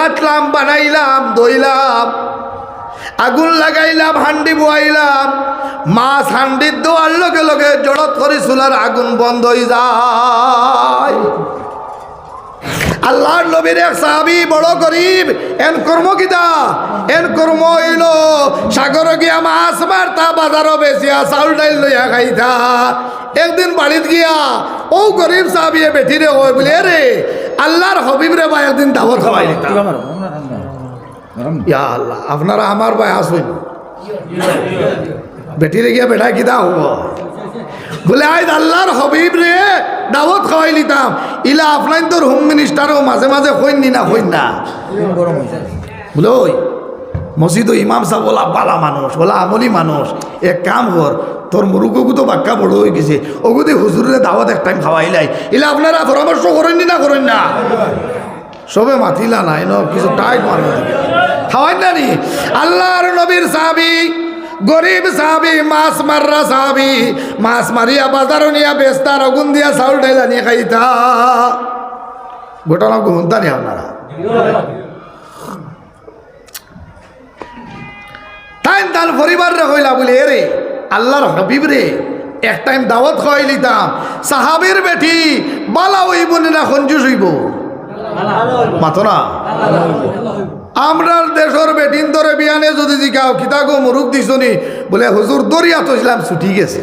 কাটলাম বানাইলাম দইলাম আগুন লাগাইলাম, হান্ডি বোয়াইলাম। মাছ হান্ডির দোয়ার লগে লগে জড়ত করে, চুলার আগুন বন্ধ হয়ে যায়। আল্লাহর নবীর এক সাহাবি বড় গরিব এন কর্ম কিতা এন কর্ম হইল সাগর গিয়া মাছ মারতা বাজারও বেচিয়া চাউল ডাইল লইয়া খাইতা। একদিন বাড়িত গিয়া ও গরিব সাহাবিয়ে বেঠিরে হয় বলে রে আল্লাহর হবিব রে বা একদিন দাওয়াত খাওয়াই ইয়া আল্লাহ আপনারা আমার ভাই আসবেন বেটিরে গিয়া বেটা কিতা হব বলে আজ আল্লাহর হবিব রে দাওয়াত খাওয়াই লিতাম। ইলা আপনার তোর হোম মিনিস্টারও মাঝে মাঝে হইন নি হইন না। বলে ওই, মসজিদ ইমাম সাহেব ওলা বালা মানুষ ওলা আমলি মানুষ। এক কাম কর, তোর মুরুগু তো বাক্কা বড় হয়ে গেছে। ওগুদি হুজুরের দাওয়াত এক টাইম খাওয়াইলাই ইলা আপনারা পরামর্শ করেন নি করেন না? সবে মাতিলা না এনো কিছু টাইট মারবে খাওয়াই না নি আল্লাহর নবীর সাহাবি গরিব সাহাবি, মাছ মাররা সাহাবি, মাছ মারিয়া বাজারও নিয়া বেস্তার অগুন দিয়া চাউল ডাইলা নিয়ে খাইতা। ঘটনা ঘুমতা নি আপনারা? তাই তার পরিবার রে কইলা বলি এরে আল্লাহর হাবিব রে, এক টাইম দাওয়াত খাওয়াই লিতাম, সাহাবের বেটি বালা হইব না খঞ্জুস হইব। মাতো না? আমরার দেশের বেটিন ধরে বিয়ানে যদি জিকাও কিতাগো মুরুখ দিছনি? বলে, হুজুর দরিয়া তো ইসলাম ছুটি গেছে।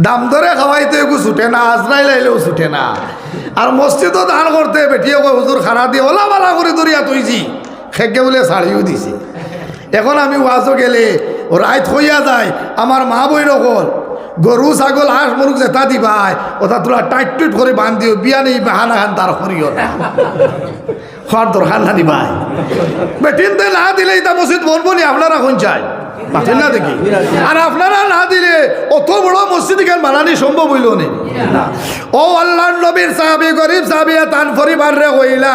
দাম ধরে খাওয়াইতে একু ছুটে না আজরাই লাইলেও ছুটে না। আর মসজিদও দান করতে বেটিয়ে কয় হুজুর খানা দিয়ে ওলা বালা করে দরিয়া তুইছি খেকে বলে শাড়িও দিছি। এখন আমি ওয়াজও গেলে রাইত হইয়া যায় আমার মা বই রকল গরু ছাগল হাঁস মুরুখ যেটা দিবাই ওটা তোরা টাইট টুইট করে বান দিও বিয়া নেই বাহানা খান তার করিও না খোয়ার দরকার না দিবাই বেটিনতে না দিলে এটা মসজিদ বলব নি আপনারা কোন চাই? পাচ্ছেন না দেখি। আর আপনারা না দিলে অত বড় মসজিদ কেন বানানি সম্ভব হইল নি? ও আল্লাহর নবীর সাহাবি গরিব সাহাবি তান পরিবার রে হইলা।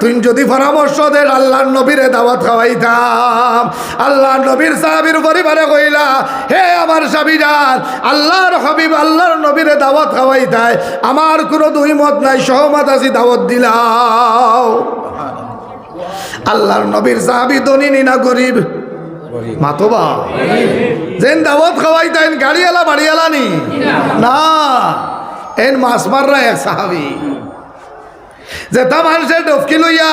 তুই যদি পরামর্শ দেন আল্লাহর নবীরে দাওয়াত খাওয়াইতাম। আল্লাহর নবীর সাহাবির পরিবারে কইলা হে আমার সাবিরান আল্লাহর হবিব আল্লাহর নবীরে দাওয়াত খাওয়াইতায় আমার কোনো দুই মত নাই সহমত আছি দাওয়াত দিলাও। আল্লাহর নবীর সাহাবি দনিনি না গরিব। মাতবা। যেন দাওয়াত খাওয়াইতেন গাড়িওয়ালা বাড়িওয়ালা নি? না। এন মাছ মাররা এক সাহাবি। যেটা মানুষের ডফকি লইয়া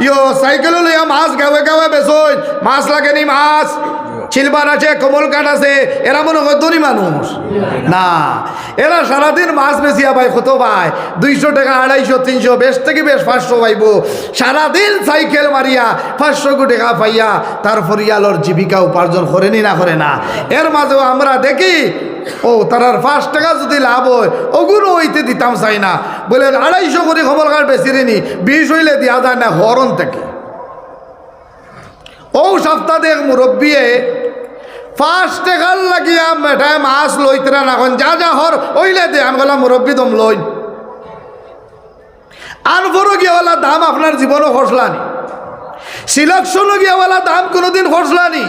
ইয়ো সাইকেল লইয়া মাছ গাওয়ে গাওয়ে বেসই মাছ লাগেনি মাছ? চিলবার আছে, কমল কাঠ আছে, এরা মনে হয় ধনী মানুষ। না, এরা সারাদিন মাছ বেচিয়া পাই কত পায়। দুইশো টাকা, আড়াইশো, তিনশো, বেশ থেকে বেশ পাঁচশো পাইব। সারাদিন সাইকেল মারিয়া পাঁচশো কো টাকা পাইয়া তার পরিয়ালর জীবিকা উপার্জন করেনি না করে না। এর মাঝেও আমরা দেখি, ও তারার পাঁচ টাকা যদি লাভ হয়, ওগুলো হইতে দিতাম চাই না। বলে, আড়াইশো করে খবর কার্ড বেশি নি বিষ হইলে দেওয়া যায় না, হরণ থেকে। ও সপ্তাহ মুরব্বিয়ে পাঁচ টাকার লাগিয়া মেঠায় মাছ লইতরা না এখন যা যা হর, ওইলে দে। আমি বললাম মুরব্বী, দম লই। আর বড় দাম আপনার জীবনও খসলানি সিলেকশনও গিয়াওয়ালা দাম কোনোদিন খসলানি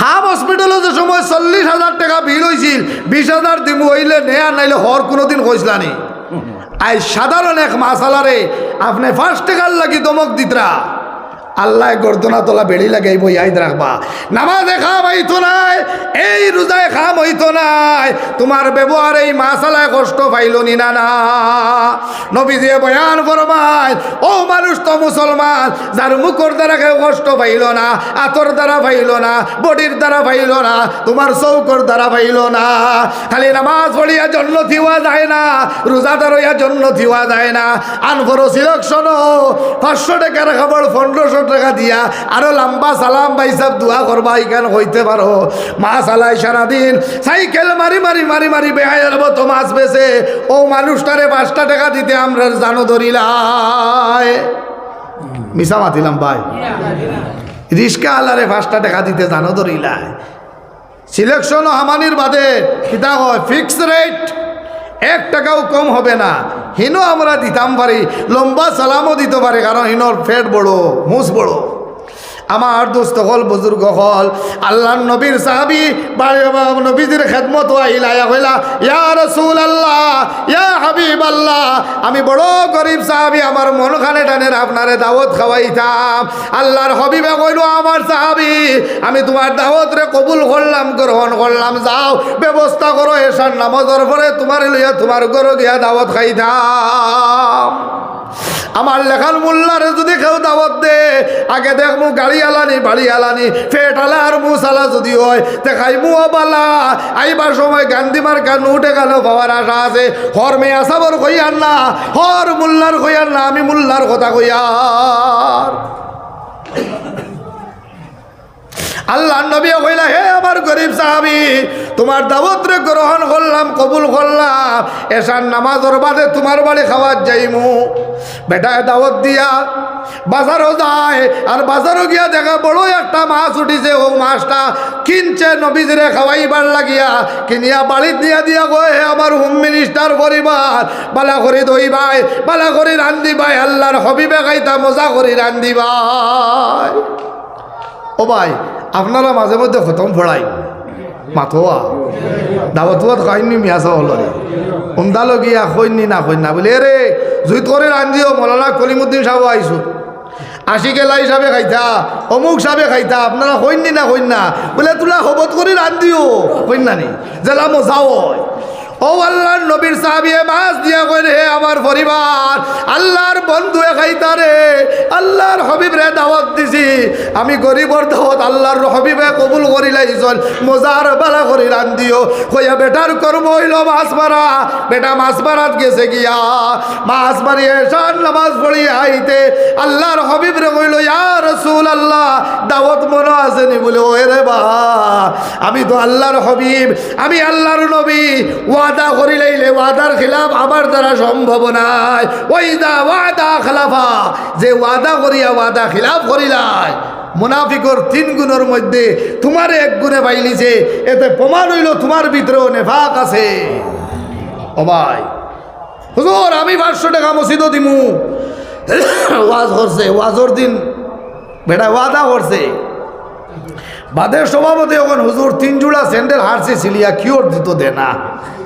হাম হসপিটালে যে সময় চল্লিশ হাজার টাকা বিল হয়েছিল বিশ হাজার দিমু হইলে নেয়া নাইলে হর কোনোদিন কইসলানি আই সাধারণ এক মাসালারে, আপনি ফার্স্ট টাকার লাগি দমক দিতরা। আল্লাহ গর্দনা তোলা বেড়ি লাগাইব ইয়াদ রাখবা। নামাজে খাম হইতো নাই, এই রোজায় খাম হইতো নাই। তোমার ব্যবহার এই মাসালায় কষ্ট পাইল নি না না। নবীজিয়ে বয়ান ফরমায়, ও মানুষ তো মুসলমান, যার মুখর দ্বারা কেউ কষ্ট পাইল না, আতর দ্বারা পাইল না, বডির দ্বারা পাইল না, তোমার চৌকর দ্বারা পাইল না। খালি নামাজ পড়িয়া জন্ম থিওয়া যায় না, রোজাদার হইয়া জন্ম থিওয়া যায় না। আনফর সিলেকশন পাঁচশো টাকার খাবার, পনেরোশো টাকা দিয়া আরও লম্বা সালাম ভাই সব দোয়া করবা ইখান হইতে পারো। মা সালাই সারাদিন সাইকেল মারি মারি মারি মারি বেহাইয়ের মতো মাছ বেছে ও মানুষটারে পাঁচটা টাকা দিতে আমরা জানো ধরিলাই মিশা মাতিলাম ভাই। রিস্কা আলারে পাঁচটা টাকা দিতে জানো ধরিলাই সিলেকশন হামানির বাদে কিতা হয় ফিক্সড রেট এক টাকাও কম হবে না। হিনো আমরা দিতাম পারি লম্বা সালামও দিতে পারে কারণ হিনোর ফেট বড়ো মুস বড়। আমার দোস্ত হল, বুজুর্গ হল। আল্লাহ নবীর সাহাবি নবীজির খেদমত হইলা, ইয়া রসুল আল্লাহ ইয়া হাবিব আল্লাহ আমি বড় গরিব সাহাবি, আমার মন খানে টানের আপনারে দাওয়াত খাওয়াইতাম। আল্লাহর হবিবে কইল, আমার সাহাবি, আমি তোমার দাওয়াত রে কবুল করলাম, গ্রহণ করলাম, যাও, ব্যবস্থা করো এসার নামাজের পরে তোমার লইয়া তোমার ঘর গিয়া দাওয়াত খাইতাম। আমার লেখার মোল্লারে যদি কেউ দাওয়াত দে আগে দেখ মু গাড়ি আলানি বাড়ি আলানি ফেট আলা আর মুসালা যদি হয় দেখাই মু বালা আইবার সময় গান্ধী মার্কা উঠে গেল পাওয়ার আশা আছে? হর মেয়া আসাবর কইয়ার না, হর মোল্লার কইয়ার না, আমি মোল্লার কথা কইয়ার। আল্লাহ নবী কইলা হে আমার গরিব সাহাবি, তোমার দাওয়াত রে গ্রহণ করলাম, কবুল করলাম এসার নামাজর বাদে তোমার বাড়ি খাওয়ার যাইমু। বেটায় দাওয়াত দিয়া বাজারও যায়, আর বাজারও গিয়া দেখা বড় একটা মাছ উঠিছে, ও মাছটা কিনছে নবীজিরে খাওয়াইবার লাগিয়া, কিনিয়া বাড়িত দিয়া দিয়া কয় আমার হোম মিনিস্টার পরিবার, বালা করি দই ভাই, বালা করি রান্ধি ভাই, আল্লাহর হবিবে খাইতা মজা করি রান্ধি ভাই। ও ভাই আপনারা মাঝে মধ্যে খতম ফড়াই মাথোয়া দাবতুয়া খাইনি মিয়াসা হল রে উন্দালো গিয়া খৈনি না খৈন না বলে। এরে জুইত করে রাঞ্জিও মৌলানা কলিমুদ্দিন সাহেব আইসু আশি গেলা হিসাবে খাইতা, অমুক সাবে খাইতা, আপনারা হইননি না হইন না বলে তোলা হবত করে রান্ধিও হইন না নি। জেলা মজাও হয়। ও আল্লাহর নবীর সাহাবিয়ে মাছ দিয়া কইরে হে আমার পরিবার, আল্লাহর বন্ধু খাইতা রে, আল্লাহর হবিব রে দাওয়াত দিছি। আমি গরিবর দাওয়াত আল্লাহর হবিবে কবুল করি লাইছন মজার বেলা করি রান্ধিও কইয়া, বেটার কর্ম হইল মাছ মারা, বেটা মাছ মারাত গেছে গিয়া। মাছ মারিয়ে শান নামাজ পড়িয়ে আইতে। আল্লাহর হবিব রে কইল, ইয়া রসুল আল্লাহ দাওয়াত মনে আসেনি বলে ওই রে বা, আমি তো আল্লাহর হবিব, আমি আল্লাহর নবী ওয়াদা করি লাইলে ওয়াদার খিলাফ আমার দ্বারা সম্ভব নাই। ওই দা ওয়াদা খেলাফা, যে ওয়াদা করিয়া ওয়াদা খিলাফ করিলাই মুনাফিকর তিন গুণের মধ্যে তোমার এক গুণে পাইলিছে, এতে প্রমাণ হইল তোমার ভিতরেও নেফাক আছে। ভাই, হুজুর, আমি পাঁচশো টাকা মসজিদও দিমু। ওয়াজ করছে, ওয়াজর দিন বেটা ওয়াদা করছে। বাদের সভাপতি এখন হুজুর তিন জোড়া স্যান্ডেল হারছে, সিলিয়া কিওর দিত দে না। ওইদা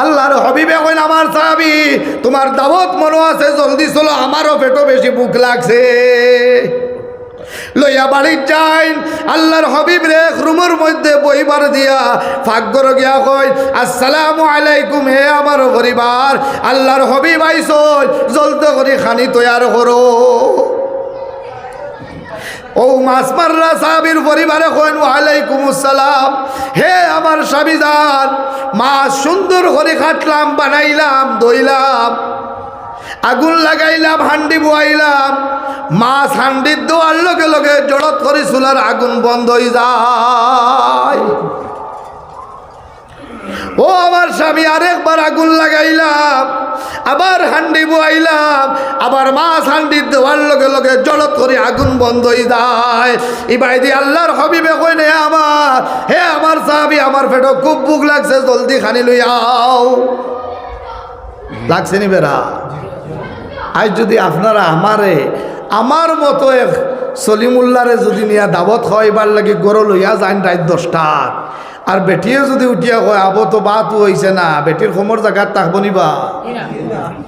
আল্লাহর হবিবে কইন, আমার সাহাবি, তোমার দাওয়াত মনে আছে? জলদি চলো, আমারও পেটো বেশি বুক লাগছে। লইয়া বাড়ির যাই আল্লাহর হবিব রে রুমের মধ্যে বইবার দিয়া ফাগ্যর গিয়া কই আসসালামু আলাইকুম হে আমার পরিবার, আল্লাহর হবিব আইস জলদি করে খানি তৈয়ার করো। ও মাসমাররা সাহাবির পরিবারে কইন, ওয়ালাইকুম আসসালাম। হে আমার স্বামীজান মাছ সুন্দর করে কাটলাম, বানাইলাম দইলাম আগুন লাগাইলাম, হান্ডি বুয়াইলাম, মাছ হান্ডির দোয়ার লগে লগে জড়ত করে চুলার আগুন বন্ধ হয়ে যায়। ও আমার স্বামী, আরেকবার আগুন লাগাইলাম, আবার হান্ডি বইলাম আবার মাছ হান্ডি দেওয়ার লগে লগে জলত করে আগুন বন্ধ হয়ে যায়। ইবাইদি আল্লাহর হবিবে কই নে আমার, হে আমার সাহাবি আমার পেটে খুব বুক লাগছে, জলদি খানি লই আও। লাগছে নি বেড়া? আজ যদি আপনারা আমারে, আমার মতো এক সলিমুল্লারে যদি নিয়া দাবত খাওয়াইবার লাগে গরু লইয়া যান রাত দশটার আর বেটিয়ে যদি উঠিয়া কয় আবো তো বাত হইছে না বেটির সমর জায়গাত তাক বনিবা।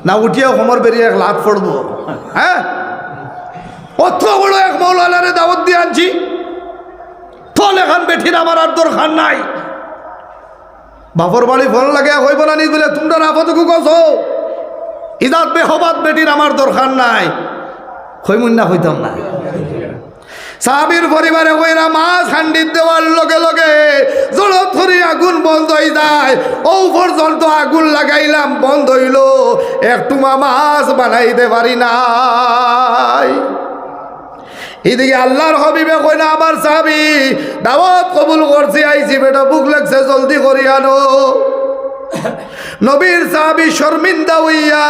না উঠিয়া সমর বেরিয়ে এক লাভ পড়ব হ্যাঁ অত বড় এক মৌলানারে দাওয়াত দিয়ে আনছি। ফল এখন বেটির আমার আর দরকার নাই। বাপর বাড়ি ফল লাগে হইব না নি বলে তোমরা আপাতকু কছো? ইদাত বেহবাদ বেটির আমার দরকার নাই। হইমুন না হইতাম না। সাহাবির পরিবারে কইরা মাছ হান্ডির দেওয়ার লগে লগে জলত ধরে আগুন বন্ধ হয়ে যায়। ও পর্যন্ত আগুন লাগাইলাম, বন্ধ হইল। একটু মাছ বানাইতে পারি নাই। এইদিকে আল্লাহর হবিবে কই না, আমার সাহাবি দাওয়াত কবুল করছি, আইছি, বেটা বুক লাগছে, জলদি করি আনো। নবীর সাহাবি শর্মিন্দা হইয়া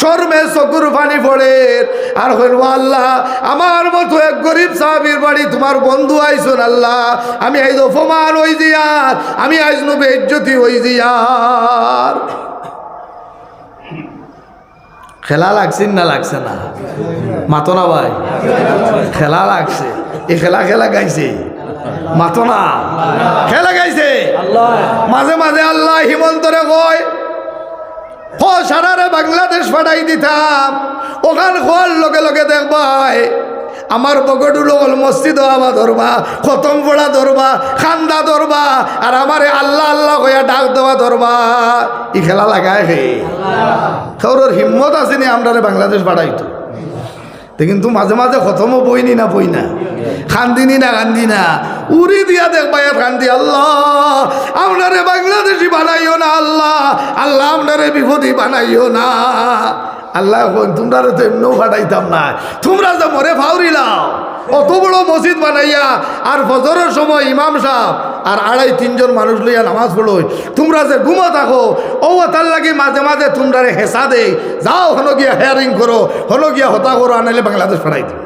শর্মে চকুর পানি পড়ে। আর হইল আল্লাহ, আমার মতো এক গরিব সাহাবির বাড়ি তোমার বন্ধু আইসুন আল্লাহ। আমি আইজ অপমান হই দিয়ার আমি আইজ নবে ইজ্জতি হই দিয়ার খেলা লাগছে না লাগছে না? মাতো না ভাই? খেলা লাগছে। এই খেলা খেলা গাইছে? মাতো না? খেলা গাইছে? মাঝে মাঝে আল্লাহ হিমন্তরে কয়, হ, সারারে বাংলাদেশ ফাটাই দিতাম, ওখান খোয়ার লগে লগে দেখবাই আমার বগডুলো হল মসজিদ আবা ধরবা, খতম পড়া ধরবা, খান্দা ধরবা, আর আমারে আল্লাহ আল্লাহ কইয়া ডাক দেওয়া ধরবা। ই খেলা লাগায় হে। কারোর হিম্মত আসেনি আমরা বাংলাদেশ বাড়াইতো কিন্তু মাঝে মাঝে খতমও বইনি না বই না খান্দিনি না কান্দি না। উড়ি দিয়া দেখ ভাইয়া কান্দি আল্লাহ, আপনারে বাংলাদেশি বানাইও না, আল্লাহ। আল্লাহ আপনারে বিপদী বানাইও না। আল্লাহ তোমরা তো এমনিও ফাটাইতাম না। তোমরা যে মরে ফাউরিলাও অত বড় মসজিদ বানাইয়া, আর ফজরের সময় ইমাম সাহেব আর আড়াই, তিনজন মানুষ লইয়া নামাজ পড়ো তোমরা যে ঘুমো থাকো, ও তার লাগে মাঝে মাঝে তোমরা হেসা দে যাও হলো গিয়া হেয়ারিং করো হলো গিয়া হতা করো আনাইলে বাংলাদেশ ফেরাই দিও।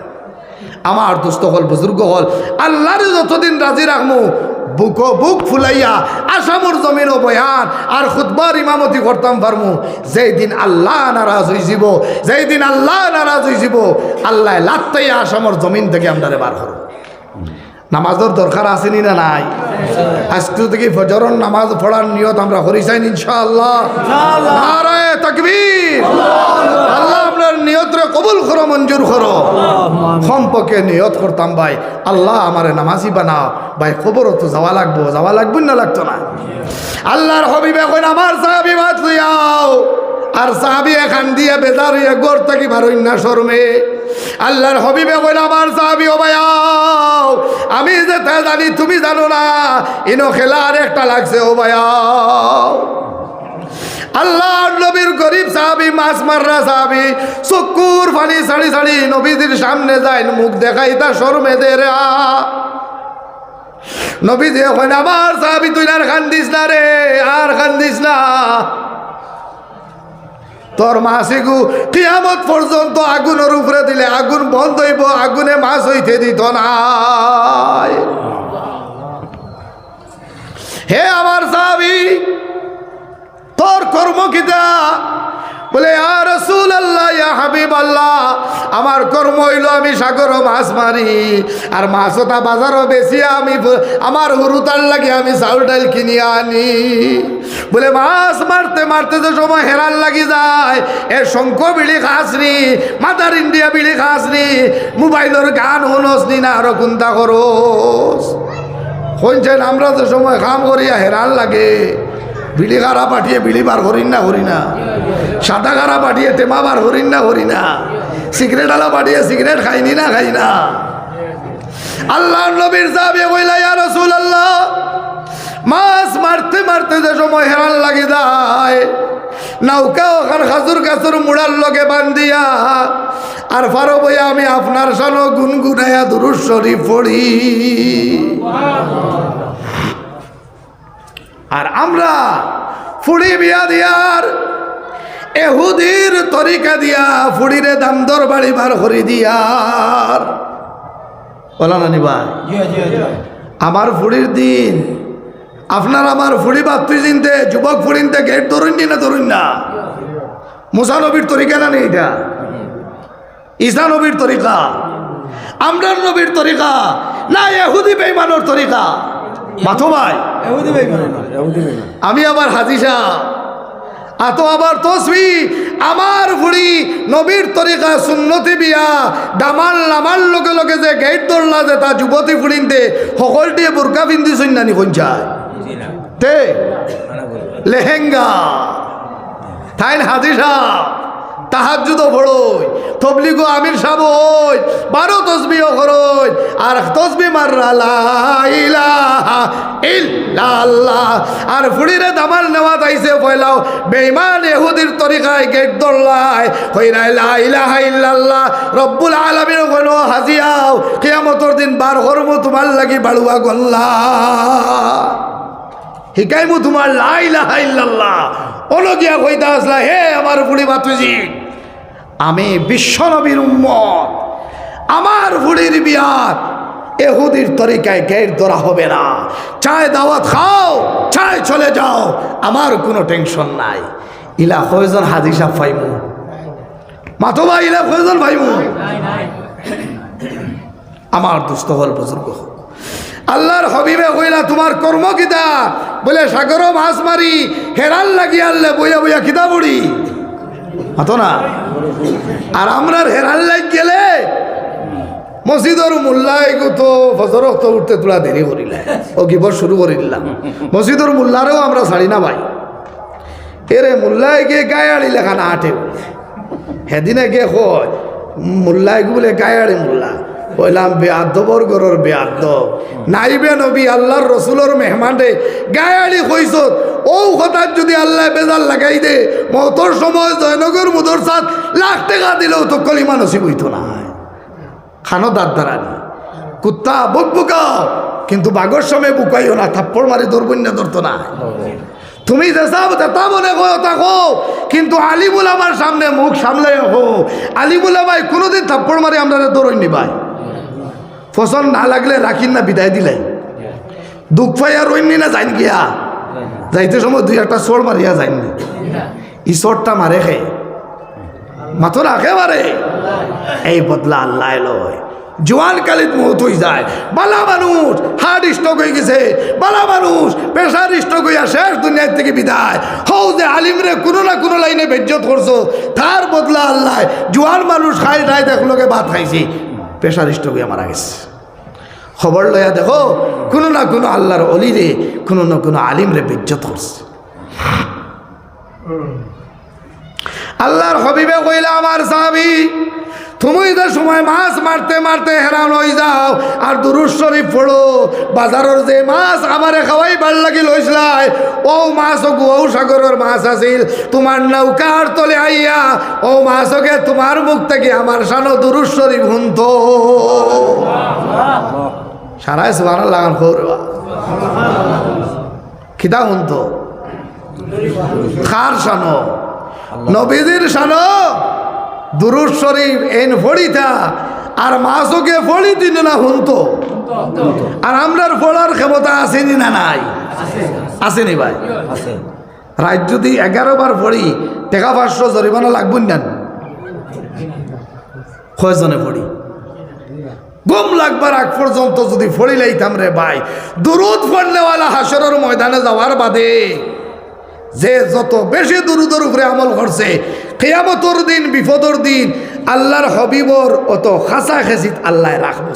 আমার দুস্থ হল, বুজুর্গ হল, আল্লাহর যতদিন রাজি রাখমু, বুকো বুক ফুলাইয়া আসামর জমিন বয়ান আর খুদবার ইমামতি করতাম পারমু। যেই দিন আল্লাহ নারাজ যাব, যেই দিন আল্লাহ নারাজ যাব, আল্লাহ লাত্তাইয়া আসামর জমিন থেকে আমরা বার করো নামাজের দরকার আসেনি না নাই? আজকে থেকে ফজরন নামাজ পড়ার নিয়ত আমরা চাই ইনশাআল্লাহ। নারায় তাকবীর। আল্লাহ আপনার নিয়তরে কবুল করো মঞ্জুর করো। সম্পর্কে নিয়ত করতাম ভাই। আল্লাহ আমারে নামাজি বানাও। ভাই খবরও তো যাওয়া লাগবো। যাওয়া লাগবে না লাগতো না? আল্লাহর হবিবে এখন আমার সাহাবি মাত আর সাহাবি এখান দিয়ে বেজার হইয়া গড় থাকি বারই না শর্মে। আল্লাহর হবিবে কইল, আমার সাহাবি, ও ভাইয়াও আমি যে তা জানি, তুমি জানো না, ইনো খেলা আর একটা লাগছে, ও ভাইয়াও আল্লাহ নবীর গরিব সাহাবি, মাছ মাররা সাহাবি চকুর ফানি সাড়ি সাড়ি নবীদের সামনে যায়, মুখ দেখাই তা শর্মে দে রে। নবী যে আমার সাহাবি, তুই আর কান্দিস না রে, আর কান্দিস না। তোর মাসিগু কিয়ামত পর্যন্ত আগুনের উপরে দিলে আগুন বন্ধ হইব, আগুনে মাছ হইতে দিত না। হে আমার সাহাবি, তোর কর্ম কিতা বলে আর আল্লাহ ইয়া আমার কর্ম হইল আমি সাগর মাছ মারি, আর মাছটা বাজারও বেশি, আমি আমার হুরুতার লাগে আমি চাউল ডাল কিনে আনি। বলে, মাছ মারতে মারতে যে সময় হেরান লাগি যায়, এ শঙ্খ বিড়ি খাসনি, মাদার ইন্ডিয়া বিড়ি খাসনি, মোবাইলের গান শুনসনি না আরও কোনটা করস শুনছেন আমরা যে সময় কাম করিয়া হেরান লাগে বিড়ি গাড়া পাঠিয়ে বিড়ি বার করিন না করি না সাদা গাড়া পাঠিয়ে টেমা হরিণ না করি না সিগারেট আলা পাঠিয়ে সিগারেট খাইনি না খাই না আল্লাহ নবীর সাহেব কইলা, ইয়া রসুল আল্লাহ মাছ মারতে মারতে যে সময় হেরান লাগি যায় নৌকা ওখান খাজুর কাছুর মুড়ার লগে বান্ধিয়া, আর ফারো বইয়া আমি আপনার সানো গুনগুনাইয়া শরীফ পড়ি। আর আমরা ফুড়ি বিয়া দিয়ার এহুদির তরিকা দিয়া ফুড়িরে দাম দর বাড়ি বার করি দিয়ার বলা না নিবা আমার ফুড়ির দিন। আপনার আমার ফুড়ি বাত্রি চিনতে যুবক ফুড়িনতে গেট ধরুন নি ধরুন না? মুসা নবীর তরিকা না নেই এটা? ঈসা নবীর তরিকা? আমরার নবীর তরিকা? না এহুদি বেইমানোর তরিকা? মাথো ভাই। আমি আবার হাজি সাহ আতো আবার তসবি। আমার ভুড়ি নবীর তরিকা সুন্নতি বিয়া। ডামাল নামার লোকে লোকে যে গেট দৌড়লা যে তা যুবতী ফুড়িনতে দিয়ে বোরকা পিন্ধি সন্ন্যানি কঞ্চায় তে? লেহেঙ্গা। তাইন হাজি সাহ তাহাজুদও পড়ই তবলিগো আমির সাহেব ওই বারো তসবিও করই আর তসবি ইল্লাল্লাহ। আর ফুড়িরে দামাল নেওয়া তাইছে পয়লাও বেঈমান ইহুদির তরিকায় গেট দল্লাই হইরাই লা ইলাহা ইল্লাল্লাহ, রব্বুল আলামিন কোনো হাজিয়াও, কিয়ামতর দিন বার হরমু তোমার লাগি বাড়ুয়া গল্লা। শিকাইমু তোমার লাই লাহা ইল্লাল্লাহ। অলগিয়া কইতা আসলা হে আমার বুড়ি বাতুজি আমি বিশ্বনবীর উম্মত। আমার বুড়ির বিয়ার এহুদির তরিকায় গেট ধরা হবে না। চায় দাওয়াত খাও চায় চলে যাও আমার কোনো টেনশন নাই। ইলা কয়জন হাজি সাহ ফাইমু মাথবা ইলা কয়জন ফাইমু আমার দুস্থ হল বুজুর্গ হোক। আল্লাহর হবিবে কইলা তোমার কর্ম কিতা বলে, সাগর মাছ মারি, হেরাল লাগি আনলে বইয়া বইয়া কিতা বুড়ি। হতো না? আর আমরার হেরাল লাগ গেলে, মসজিদর মোল্লাই তো ফজর উঠতে তোলা দেরি করিলে। ও গিবর শুরু করিলাম মসজিদর মোল্লারেও আমরা ছাড়ি না ভাই। এরে মোল্লাই গিয়ে গায়ে আড়ি লেখা না আটে। সেদিনে গিয়ে কয় মোল্লাই বলে গায়ে আড়ি মোল্লা। কইলাম বেআবর গরর বেআব নাইবে নবী আল্লাহর রসুলোর মেহমানে গায়াড়ি কইস ও হঠাৎ যদি আল্লাহ বেজাল লাগাই দে মতর সময় জয়নগর মুদর সাথ লাখ টাকা দিলেও তো কলিমা নসিব হইতো না খানো দাঁত দাঁড়ানি। কুত্তা বুক বুকাও, কিন্তু বাগর সময় বুকাইও না, থাপ্পড় মারি দৌড়বন্য ধরতো না। তুমি যেসব যেতা মনে করো তাকো কিন্তু আলিমুল আমার সামনে মুখ সামলাই হো আলিমুল আমায় কোনোদিন থাপ্পড় মারি আমরা দৌড়ই নিবাই ফসল না লাগলে রাখিন না, বিদায় দিলাই। দুঃখ পাই আর অন্য না, যাইন গিয়া? যাইতে সময় দুই একটা চোর মারিয়া যাইনি ই চোরটা মারে খে মাথো রাখে মারে। এই বদলা আল্লাহ লয় জোয়ান কালিত মত হয়ে যায়। বালা মানুষ হার্ট স্ট্রোক হয়ে গেছে। বালা মানুষ প্রেশার স্ট্রোক হইয়া শেষ দুনিয়ার থেকে বিদায়। হও যে আলিমরে কোনো না কোনো লাইনে বেজ্জত করছ। তার বদলা আল্লাহ, জোয়ান মানুষ খাই খাই দেখলোকে ভাত খাইছি। প্রেশার স্ট্রোক হইয়া মারা গেছে। খবর লয়া দেখো, কোনো না কোনো আল্লাহর অলিরে, কোনো না কোনো আলিমরে বেজ্জত করছে। আল্লাহর হবিবে কইলা, আমার সাহাবি, তুমি তো সময় মাছ মারতে মারতে হেরান হয়ে যাও আর দুরুজ শরীফ পড়ো, বাজারের যে মাছ আমারে খাওয়াই ভালো লাগি লইসলাই ও মাছ ও গুয়াও সাগরের মাছ আছিল, তোমার নৌকার তলে আইয়া, ও মাছকে তোমার মুখ থেকে আমার সানো দুরুজ শরীফ হুন্ত। সারাই সুবান লাগান খৌরবা খিদা হুন্ত খার সানো নবীদের সানো দুরুজ শরীফ, এন ফড়িতা, আর মাছকে ফড়ি দিন না হুনতো আর আমরার ফোড়ার ক্ষমতা আসেনি না নাই? আসেনি ভাই। রাত যদি এগারো বার পড়ি টেকা পাঁচশো জরিমানা লাগবেন না। কয়জনে পড়ি গম লাগবার আগ পর্যন্ত যদি ফড়ি লাইতাম রে ভাই, দুরুদ ফড়নেওয়ালা হাসরের ময়দানে যাওয়ার বাদে যে যত বেশি দুরুদের উপরে আমল করছে, কেয়ামতর দিন, বিপদর দিন, আল্লাহর হবিবর অত খাসা খেসিত আল্লাহ রাখব।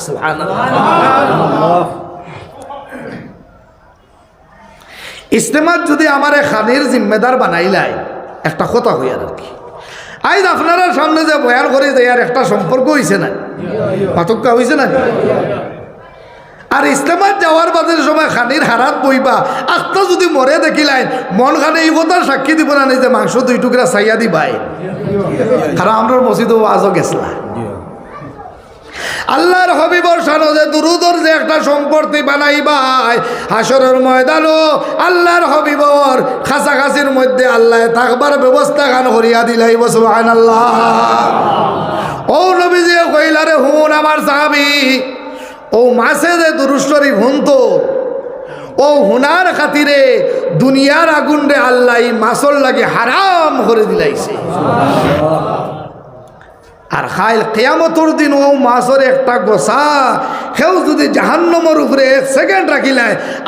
ইস্তেমাত যদি আমার খানির জিম্মেদার বানাইলাই একটা কথা হইয়ার আর কি আইজ আপনারা সামনে যে বয়ান করে যে একটা সম্পর্ক হয়েছে না পাতক্কা হয়েছে না? আর ইসলামাত যাওয়ার বাদের সময় খানির হারাত বইবা আস্তা যদি মরে দেখিলাই মন খানে এই কথার সাক্ষী দিব না যে মাংস দুই টুকরা চাইয়া দিবাই। কারণ আমরা মসজিদও আজও গেছলা। আল্লাহর হবিবর সানো যে দুরুদর যে একটা সম্পত্তি বানাইবাই হাসরের ময়দানও আল্লাহর হবিবর খাসাখাসির মধ্যে আল্লাহ থাকবার ব্যবস্থা গান করিয়া দিলাই বসবান আল্লাহ ও নবীজি কইলারে হুন আমার সাহাবি। ও মাসে যে দুরুশ্বরী হুনত ও হুনার খাতিরে দুনিয়ার আগুন রে আল্লাহ মাসল লাগে হারাম করে দিলাইছে। আর খাইল কেয়ামতর দিন ও মাসর একটা গোসা। সেও যদি জাহান্নমর উপরে এক সেকেন্ড রাখিলে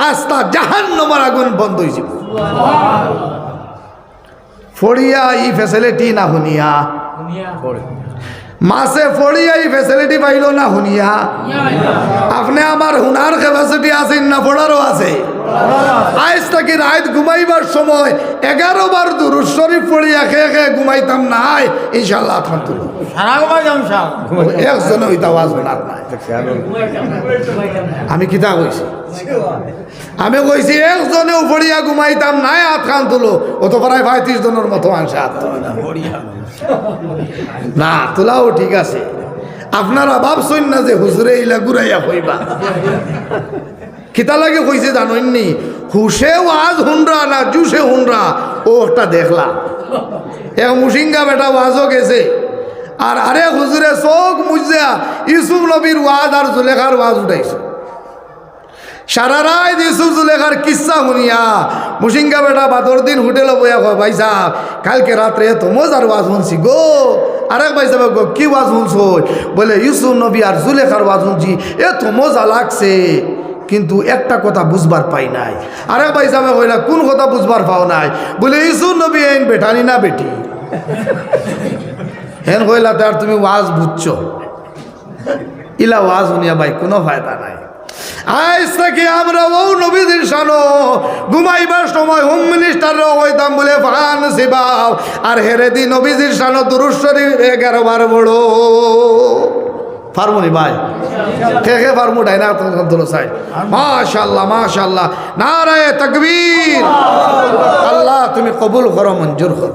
আস্তা জাহান্নমর আগুন বন্ধ হয়ে যাব। ফড়িয়া ই ফেসিলিটি না শুনিয়া মাসে পড়িয়া এই ফেসিলিটি পাইল না শুনিয়া? আপনি আমার হুনার ক্যাপাসিটি আছে না পড়ারও আছে? আজ থাকি রাত ঘুমাইবার সময় এগারো বার দুরুদ শরীফ পড়িয়া খেয়ে খেয়ে ঘুমাইতাম না ইনশাল্লাহ আপনার তুলো সারা ঘুমাই যাম একজন আওয়াজ নাই। আমি কিতা কইছি? আমি কইছি একজনেও পড়িয়া ঘুমাইতাম নাই হাত খান তুলো। ও তো প্রায় পঁয়ত্রিশ জনের মতো আনছে হাত না। তোলাও ঠিক আছে। আপনারা ভাবছেন না যে হুজুরে ইলা ঘুরাইয়া কইবা কিতা লাগে কইছে জানেননি? হুসে ওয়াজ হুনরা না জুসে হুনরা? ও একটা দেখলা এক মুসিঙ্গা বেটা ওয়াজও গেছে। আর আরে হুজুরে চোখ মুজিয়া ইসুফ নবীর ওয়াজ আর জুলেখার ওয়াজ উঠাইছে। সারা রাত ইসুফ জুলেখার কিস্সা শুনিয়া মুসিঙ্গা বেটা বাদর দিন হোটেল ভাই সাহ কালকে রাত্রে এত মজার ওয়াজ শুনছি গো। আরেক ভাই সাহেব গো কি ওয়াজ শুনছ? বলে, ইউসুফ নবী আর জুলেখার ওয়াজ শুনছি এত মজা লাগছে, কিন্তু একটা কথা বুঝবার পাই নাই। আরেক ভাই সাহেব কইলা কোন কথা বুঝবার পাও নাই? বলে ইসুফ নবী আইন বেটানি না বেটি। হেন কইলা, তার তুমি ওয়াজ বুঝছ। ইলা ওয়াজ শুনিয়া ভাই, কোনো ফায়দা নাই। আজ থেকে আমরা ও নবীদের সানো ঘুমাইবার সময় হোম মিনিস্টারও হইতাম বলে ফান শিবাও আর হেরে দি নবীজির সানো দুরুশ্বরী এগারো বার বড় ফার্মুনি ভাই, কে কে ফার্মু ডাইনা তোলো সাইড মাশাল্লাহ মাশাল্লাহ। নারায় তকবীর। আল্লাহ, তুমি কবুল করো, মঞ্জুর করো।